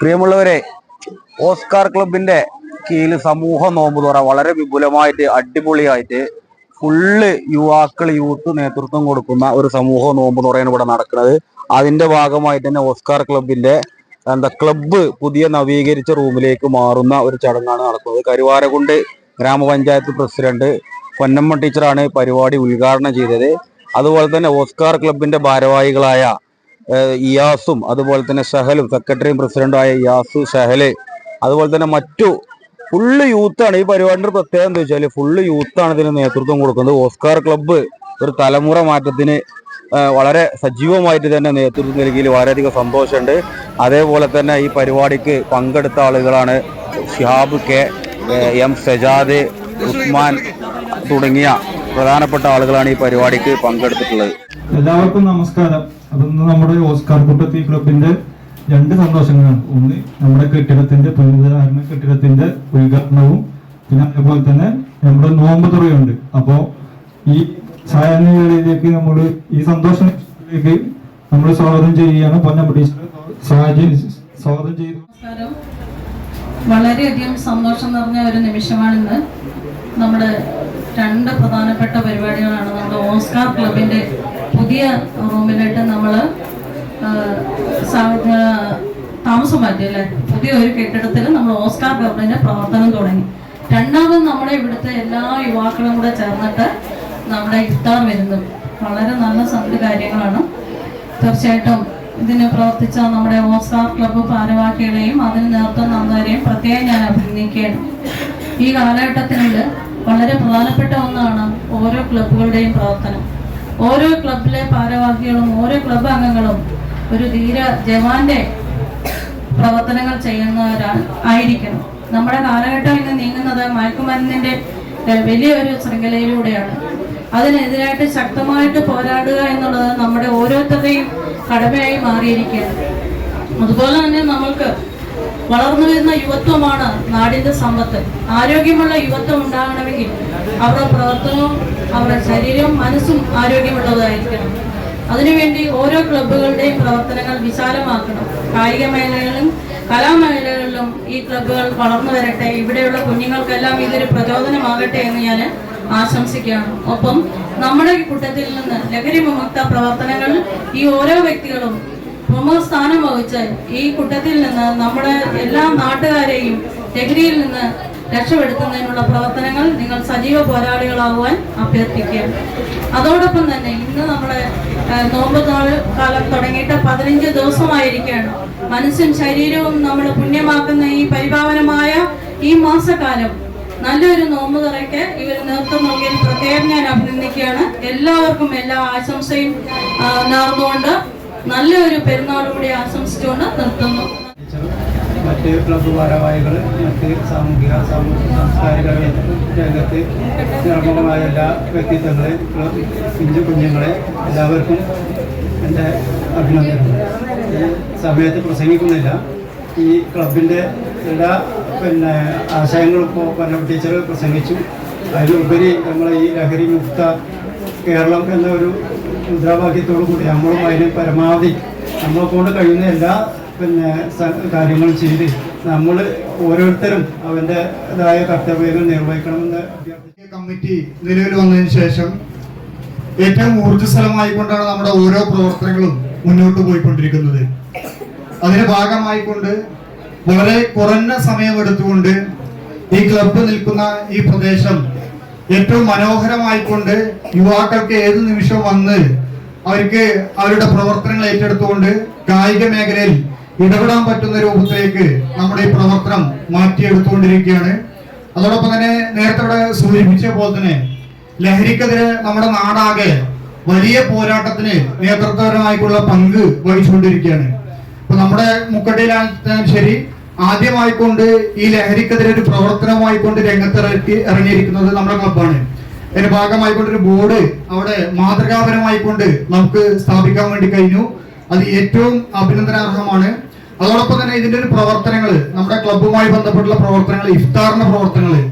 പ്രിയമുള്ളവരെ ഓസ്കാർ ക്ലബിന്റെ കീഴിൽ സമൂഹ നോമ്പ് തുറ വളരെ വിപുലമായിട്ട് അടിപൊളിയായിട്ട് ഫുള്ള് യുവാക്കൾ യൂത്ത് നേതൃത്വം കൊടുക്കുന്ന ഒരു സമൂഹ നോമ്പ് തുറയാണ് ഇവിടെ നടക്കുന്നത്. അതിന്റെ ഭാഗമായിട്ട് തന്നെ ഓസ്കാർ ക്ലബിന്റെ എന്താ ക്ലബ്ബ് പുതിയ നവീകരിച്ച റൂമിലേക്ക് മാറുന്ന ഒരു ചടങ്ങാണ് നടക്കുന്നത്. കരുവാരകുണ്ട് ഗ്രാമപഞ്ചായത്ത് പ്രസിഡന്റ് പൊന്നമ്മ ടീച്ചറാണ് പരിപാടി ഉദ്ഘാടനം ചെയ്തത്. അതുപോലെ തന്നെ ഓസ്കാർ ക്ലബിന്റെ ഭാരവാഹികളായ ഇയാസും അതുപോലെ തന്നെ സഹലും സെക്രട്ടറിയും പ്രസിഡന്റുമായ ഇയാസു ഷഹൽ അതുപോലെ തന്നെ മറ്റു ഫുള്ള് യൂത്താണ് ഈ പരിപാടിയുടെ പ്രത്യേകത എന്താ വെച്ചാൽ ഫുള്ള് യൂത്താണ് ഇതിന് നേതൃത്വം കൊടുക്കുന്നത്. ഓസ്കാർ ക്ലബ്ബ് ഒരു തലമുറ മാറ്റത്തിന് വളരെ സജീവമായിട്ട് തന്നെ നേതൃത്വം നൽകിയതിൽ വളരെയധികം സന്തോഷമുണ്ട്. അതേപോലെ തന്നെ ഈ പരിപാടിക്ക് പങ്കെടുത്ത ആളുകളാണ് ഷിഹാബ് കെ എം സജാദ് ഉസ്മാൻ തുടങ്ങിയ പ്രധാനപ്പെട്ട ആളുകളാണ് ഈ പരിപാടിക്ക് പങ്കെടുത്തിട്ടുള്ളത്. എല്ലാവർക്കും നമസ്കാരം. അതൊന്ന് നമ്മുടെ ഓസ്കാർ കുട്ടത്തി ക്ലബിന്റെ രണ്ട് സന്തോഷങ്ങളാണ്. ഒന്ന് നമ്മുടെ കെട്ടിടത്തിന്റെ പുനരുദ്ധാരണ കെട്ടിടത്തിന്റെ ഉദ്ഘാടനവും പിന്നെ അതേപോലെ തന്നെ നമ്മുടെ നോമ്പ് തുറയുണ്ട്. അപ്പോ ഈ സായാഹ്നങ്ങളിലേക്ക് നമ്മൾ ഈ സന്തോഷത്തിലേക്ക് നമ്മൾ സ്വാഗതം ചെയ്യുകയാണ്. പൊന്നമ്മ ടീച്ചർ സ്വാഗതം ചെയ്തു. വളരെയധികം സന്തോഷം നിറഞ്ഞ ഒരു നിമിഷമാണിന്ന്. നമ്മുടെ രണ്ട് പ്രധാനപ്പെട്ട പരിപാടികളാണ് നമ്മുടെ ഓസ്കാർ ക്ലബിന്റെ പുതിയ റൂമിലായിട്ട് നമ്മൾ താമസം മാറ്റി അല്ലേ? പുതിയ ഒരു കെട്ടിടത്തിൽ നമ്മൾ ഓസ്കാർ ഗവർണറിന്റെ പ്രവർത്തനം തുടങ്ങി. രണ്ടാമത് നമ്മുടെ ഇവിടുത്തെ എല്ലാ യുവാക്കളും കൂടെ ചേർന്നിട്ട് നമ്മുടെ ഇഫ്താർ വരുന്നു വളരെ നല്ല സന്ധി കാര്യങ്ങളാണ്. തീർച്ചയായിട്ടും ഇതിന് പ്രവർത്തിച്ച നമ്മുടെ ഓസ്കാർ ക്ലബ്ബ് ഭാരവാഹികളെയും അതിന് നേതൃത്വം നൽകുന്നവരെയും പ്രത്യേകം ഞാൻ അഭിനന്ദിക്കുകയാണ്. ഈ കാലഘട്ടത്തിനുള്ളിൽ വളരെ പ്രധാനപ്പെട്ട ഒന്നാണ് ഓരോ ക്ലബ്ബുകളുടെയും പ്രവർത്തനം. ഓരോ ക്ലബിലെ ഭാരവാഹികളും ഓരോ ക്ലബ് അംഗങ്ങളും ഒരു ധീര ജവാന്റെ പ്രവർത്തനങ്ങൾ ചെയ്യുന്നവരാണ് ആയിരിക്കണം. നമ്മുടെ കാലഘട്ടം ഇന്ന് നീങ്ങുന്നത് മയക്കുമരുന്നിന്റെ വലിയൊരു ശൃംഖലയിലൂടെയാണ്. അതിനെതിരായിട്ട് ശക്തമായിട്ട് പോരാടുക എന്നുള്ളത് നമ്മുടെ ഓരോരുത്തരുടെയും കടമയായി മാറിയിരിക്കുകയാണ്. അതുപോലെ തന്നെ നമ്മൾക്ക് വളർന്നു വരുന്ന യുവത്വമാണ് നാടിന്റെ സമ്പത്ത്. ആരോഗ്യമുള്ള യുവത്വം ഉണ്ടാകണമെങ്കിൽ അവരുടെ പ്രവർത്തനവും അവരുടെ ശരീരവും മനസ്സും ആരോഗ്യമുള്ളതായിരിക്കണം. അതിനുവേണ്ടി ഓരോ ക്ലബ്ബുകളുടെയും പ്രവർത്തനങ്ങൾ വിശാലമാക്കണം. കായിക മേഖലകളിലും കലാമേഖലകളിലും ഈ ക്ലബ്ബുകൾ വളർന്നു വരട്ടെ. ഇവിടെയുള്ള കുഞ്ഞുങ്ങൾക്കെല്ലാം ഇതൊരു പ്രചോദനമാകട്ടെ എന്ന് ഞാൻ ആശംസിക്കുകയാണ്. ഒപ്പം നമ്മുടെ കൂട്ടത്തിൽ നിന്ന് ലഹരി വിമുക്ത പ്രവർത്തനങ്ങൾ ഈ ഓരോ വ്യക്തികളും പ്രമുഖ സ്ഥാനം വഹിച്ച് ഈ കൂട്ടത്തിൽ നിന്ന് നമ്മുടെ എല്ലാ നാട്ടുകാരെയും ലഹരിയിൽ നിന്ന് രക്ഷപ്പെടുത്തുന്നതിനുള്ള പ്രവർത്തനങ്ങൾ നിങ്ങൾ സജീവ പോരാളികളാവാൻ അഭ്യർത്ഥിക്കുക. അതോടൊപ്പം തന്നെ ഇന്ന് നമ്മുടെ ആ, നോമ്പ് കാലം തുടങ്ങിയിട്ട് പതിനഞ്ച് ദിവസമായിരിക്കുകയാണ്. മനസ്സും ശരീരവും നമ്മൾ പുണ്യമാക്കുന്ന ഈ പരിപാവനമായ ഈ മാസക്കാലം നല്ലൊരു നോമ്പ് തുറയ്ക്ക് ഇവർ നേതൃത്വം നോക്കിയതിൽ പ്രത്യേകം ഞാൻ അഭിനന്ദിക്കുകയാണ്. എല്ലാവർക്കും എല്ലാ ആശംസയും നേർന്നുകൊണ്ട് നല്ലൊരു പെരുന്നാളും കൂടി ആശംസിച്ചുകൊണ്ട് നിർത്തുന്നു. മറ്റ് ക്ലബ്ബ് ഭാരവാഹികൾ മറ്റ് സാമൂഹിക സാമൂഹിക സാംസ്കാരിക രംഗത്ത് നിർമ്മമായ എല്ലാ വ്യക്തിത്വങ്ങളെ പിഞ്ചു കുഞ്ഞുങ്ങളെ എല്ലാവർക്കും എന്റെ അഭിനന്ദനങ്ങൾ. സമയത്ത് പ്രസംഗിക്കുന്നില്ല. ഈ ക്ലബിന്റെ എല്ലാ പിന്നെ ആശയങ്ങളും ഇപ്പോൾ പല ടീച്ചർ പ്രസംഗിച്ചു. അതിലുപരി നമ്മളെ ഈ ലഹരി മുക്ത കേരളം എന്നൊരു മുദ്രാവാക്യത്തോടു കൂടി നമ്മളും അതിന് പരമാവധി നമ്മളെ കൊണ്ട് കഴിയുന്ന എല്ലാ പിന്നെ കാര്യങ്ങൾ ചെയ്ത് നമ്മൾ ഓരോരുത്തരും അവന്റെതായ കർത്തവ്യങ്ങൾ നിർവഹിക്കണമെന്ന് കമ്മിറ്റി നിലവിൽ വന്നതിന് ശേഷം ഏറ്റവും ഊർജസ്വലമായി കൊണ്ടാണ് നമ്മുടെ ഓരോ പ്രവർത്തനങ്ങളും മുന്നോട്ട് പോയിക്കൊണ്ടിരിക്കുന്നത്. ഭാഗമായി ഭാഗമായിക്കൊണ്ട് വളരെ കുറഞ്ഞ സമയം എടുത്തുകൊണ്ട് ഈ ക്ലബ്ബ് നിൽക്കുന്ന ഈ പ്രദേശം ഏറ്റവും മനോഹരമായിക്കൊണ്ട് യുവാക്കൾക്ക് ഏത് നിമിഷം വന്ന് അവർക്ക് അവരുടെ പ്രവർത്തനങ്ങൾ ഏറ്റെടുത്തുകൊണ്ട് കായിക മേഖലയിൽ ഇടപെടാൻ പറ്റുന്ന രൂപത്തിലേക്ക് നമ്മുടെ ഈ പ്രവർത്തനം മാറ്റിയെടുത്തുകൊണ്ടിരിക്കുകയാണ്. അതോടൊപ്പം തന്നെ നേരത്തെ സൂചിപ്പിച്ച പോലെ തന്നെ ലഹരിക്കെതിരെ നമ്മുടെ നാടാകെ വലിയ പോരാട്ടത്തിന് നേതൃത്വപരമായിട്ടുള്ള പങ്ക് വഹിച്ചുകൊണ്ടിരിക്കുകയാണ്. ഇപ്പൊ നമ്മുടെ മുക്കട്ടിയിലാണെങ്കിലും ശരി ആദ്യമായിക്കൊണ്ട് ഈ ലഹരിക്കെതിരെ ഒരു പ്രവർത്തനമായിക്കൊണ്ട് രംഗത്തിറക്കി ഇറങ്ങിയിരിക്കുന്നത് നമ്മുടെ ക്ലബാണ് അതിന്റെ ഭാഗമായിക്കൊണ്ട് ഒരു ബോർഡ് അവിടെ മാതൃകാപരമായിക്കൊണ്ട് നമുക്ക് സ്ഥാപിക്കാൻ വേണ്ടി കഴിഞ്ഞു. അത് ഏറ്റവും അഭിനന്ദനാർഹമാണ്. അതോടൊപ്പം തന്നെ ഇതിന്റെ ഒരു പ്രവർത്തനങ്ങൾ നമ്മുടെ ക്ലബ്ബുമായി ബന്ധപ്പെട്ടുള്ള പ്രവർത്തനങ്ങൾ ഇഫ്താറിന്റെ പ്രവർത്തനങ്ങൾ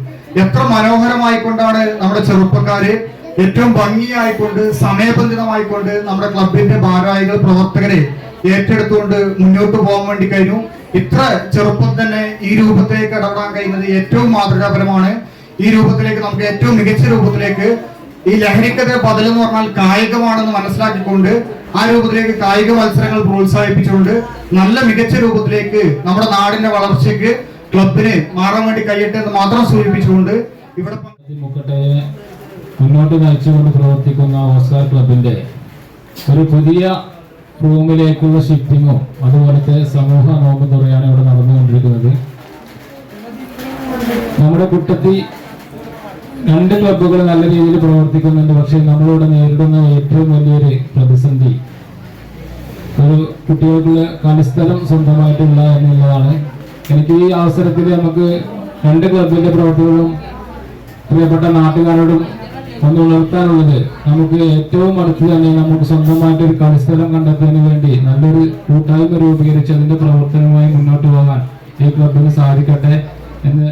എത്ര മനോഹരമായിക്കൊണ്ടാണ് നമ്മുടെ ചെറുപ്പക്കാര് ഏറ്റവും ഭംഗിയായിക്കൊണ്ട് സമയബന്ധിതമായിക്കൊണ്ട് നമ്മുടെ ക്ലബിന്റെ ഭാരവാഹികൾ പ്രവർത്തകരെ ഏറ്റെടുത്തുകൊണ്ട് മുന്നോട്ട് പോകാൻ വേണ്ടി കഴിഞ്ഞു. ഇത്ര ചെറുപ്പം തന്നെ ഈ രൂപത്തിലേക്ക് ഇടപെടാൻ കഴിയുന്നത് ഏറ്റവും മാതൃകാപരമാണ്. ഈ രൂപത്തിലേക്ക് നമുക്ക് ഏറ്റവും മികച്ച രൂപത്തിലേക്ക് ഈ ലഹരിക്കെതിരെ ബദൽ എന്ന് പറഞ്ഞാൽ കായികമാണെന്ന് മനസ്സിലാക്കിക്കൊണ്ട് ആ രൂപത്തിലേക്ക് കായിക മത്സരങ്ങൾ പ്രോത്സാഹിപ്പിച്ചുകൊണ്ട് നല്ല മികച്ച രൂപത്തിലേക്ക് നമ്മുടെ നാടിന്റെ വളർച്ചയ്ക്ക് ക്ലബിന് മാറാൻ വേണ്ടി കഴിയട്ടെ എന്ന് മാത്രം സൂചിപ്പിച്ചുകൊണ്ട് ഇവിടെ മുന്നോട്ട് നയിച്ചുകൊണ്ട് പ്രവർത്തിക്കുന്ന ഓസ്കാർ ക്ലബിന്റെ ഒരു പുതിയ റൂമിലേക്കുള്ള ഷിഫ്റ്റിങ്ങോ അതുപോലത്തെ സമൂഹ നോമ്പ് തുറയാണ് ഇവിടെ നടന്നുകൊണ്ടിരിക്കുന്നത്. നമ്മുടെ കുട്ടത്തി രണ്ട് ക്ലബ്ബുകൾ നല്ല രീതിയിൽ പ്രവർത്തിക്കുന്നുണ്ട്. പക്ഷേ നമ്മളോട് നേരിടുന്ന ഏറ്റവും വലിയൊരു പ്രതിസന്ധി ഒരു കുട്ടികൾക്കുള്ള കളിസ്ഥലം സ്വന്തമായിട്ടുള്ള എന്നുള്ളതാണ്. എനിക്ക് ഈ അവസരത്തിൽ നമുക്ക് രണ്ട് ക്ലബിന്റെ പ്രവർത്തികളും പ്രിയപ്പെട്ട നാട്ടുകാരോടും ഒന്ന് ഉണർത്താനുള്ളത് നമുക്ക് ഏറ്റവും അടുത്ത് തന്നെ നമുക്ക് സ്വന്തമായിട്ട് ഒരു കളിസ്ഥലം കണ്ടെത്തുന്നതിന് വേണ്ടി നല്ലൊരു കൂട്ടായ്മ രൂപീകരിച്ച് അതിന്റെ പ്രവർത്തനവുമായി മുന്നോട്ട് പോകാൻ ഈ ക്ലബിന് സാധിക്കട്ടെ എന്ന്